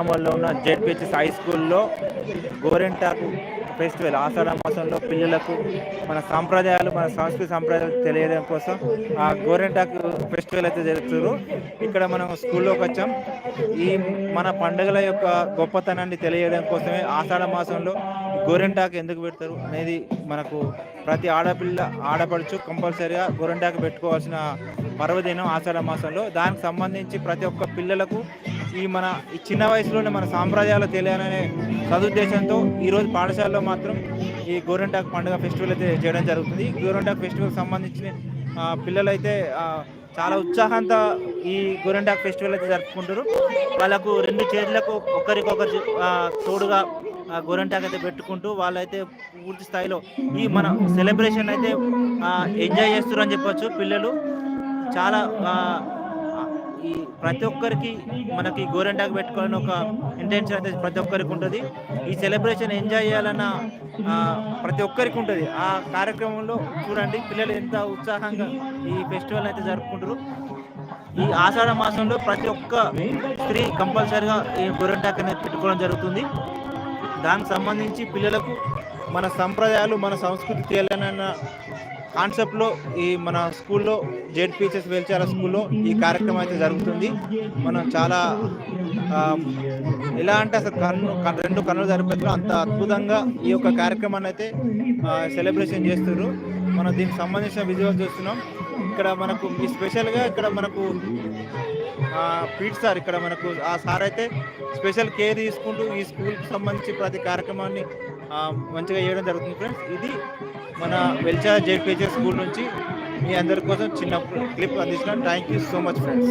గ్రామంలో ఉన్న ZPHS high స్కూల్లో గోరెంటాకు ఫెస్టివల్ ఆషాఢ మాసంలో పిల్లలకు మన సాంప్రదాయాలు మన సంస్కృతి సాంప్రదాయాలు తెలియడం కోసం ఆ గోరెంటాకు ఫెస్టివల్ అయితే జరుగుతున్నారు ఇక్కడ మనం స్కూల్లోకి వచ్చాం. ఈ మన పండుగల యొక్క గొప్పతనాన్ని తెలియడం కోసమే ఆషాఢ మాసంలో గోరెంటాకు ఎందుకు పెడతారు అనేది మనకు ప్రతి ఆడపిల్ల ఆడపడుచు కంపల్సరీగా గోరెంటాకు పెట్టుకోవాల్సిన పర్వదినం ఆషాఢ మాసంలో. దానికి సంబంధించి ప్రతి ఒక్క పిల్లలకు ఈ మన ఈ చిన్న వయసులోనే మన సాంప్రదాయాలు తెలియాలనే సదుద్దేశంతో ఈరోజు పాఠశాలలో మాత్రం ఈ గోరంటాక్ పండుగ ఫెస్టివల్ అయితే చేయడం జరుగుతుంది. గోరంటాక్ ఫెస్టివల్కి ఫెస్టివల్ సంబంధించిన పిల్లలైతే చాలా ఉత్సాహంతో ఈ గోరంటాక్ ఫెస్టివల్ అయితే జరుపుకుంటారు. వాళ్ళకు రెండు చేతులకు ఒకరికొకరు తోడుగా గోరంటాక్ అయితే పెట్టుకుంటూ వాళ్ళైతే పూర్తి స్థాయిలో ఈ మన సెలబ్రేషన్ అయితే ఎంజాయ్ చేస్తారు అని చెప్పొచ్చు పిల్లలు. చాలా ప్రతి ఒక్కరికి మనకి గోరెంటాకు పెట్టుకోవాలని ఒక ఇంటెన్షన్ అయితే ప్రతి ఒక్కరికి ఉంటుంది. ఈ సెలబ్రేషన్ ఎంజాయ్ చేయాలన్న ప్రతి ఒక్కరికి ఉంటుంది. ఆ కార్యక్రమంలో చూడండి పిల్లలు ఎంత ఉత్సాహంగా ఈ ఫెస్టివల్ అయితే జరుపుకుంటారు ఈ ఆషాఢ మాసంలో ప్రతి ఒక్క స్త్రీ కంపల్సరిగా ఈ గోరెంటాకు అనేది పెట్టుకోవడం జరుగుతుంది. దానికి సంబంధించి పిల్లలకు మన సంప్రదాయాలు మన సంస్కృతి తెలియాలన్న కాన్సెప్ట్లో ఈ మన స్కూల్లో జెడ్పీహెచ్ఎస్ వెల్చార స్కూల్లో ఈ కార్యక్రమం అయితే జరుగుతుంది. మనం చాలా ఎలా అంటే అసలు కన్ను రెండు కన్నులు జరిపేట్లో అంత అద్భుతంగా ఈ యొక్క కార్యక్రమాన్ని అయితే సెలబ్రేషన్ చేస్తున్నారు మనం దీనికి సంబంధించిన విజువల్ చూస్తున్నాం. ఇక్కడ మనకు ఈ స్పెషల్గా ఇక్కడ మనకు పీట్ సార్ ఇక్కడ మనకు ఆ సార్ అయితే స్పెషల్ కేర్ తీసుకుంటూ ఈ స్కూల్కి సంబంధించి ప్రతి కార్యక్రమాన్ని మంచిగా చేయడం జరుగుతుంది ఫ్రెండ్స్. ఇది మన వెల్చా జెడ్పీహెచ్ఎస్ స్కూల్ నుంచి మీ అందరి కోసం చిన్న క్లిప్ అందిస్తున్నాను thank you so much friends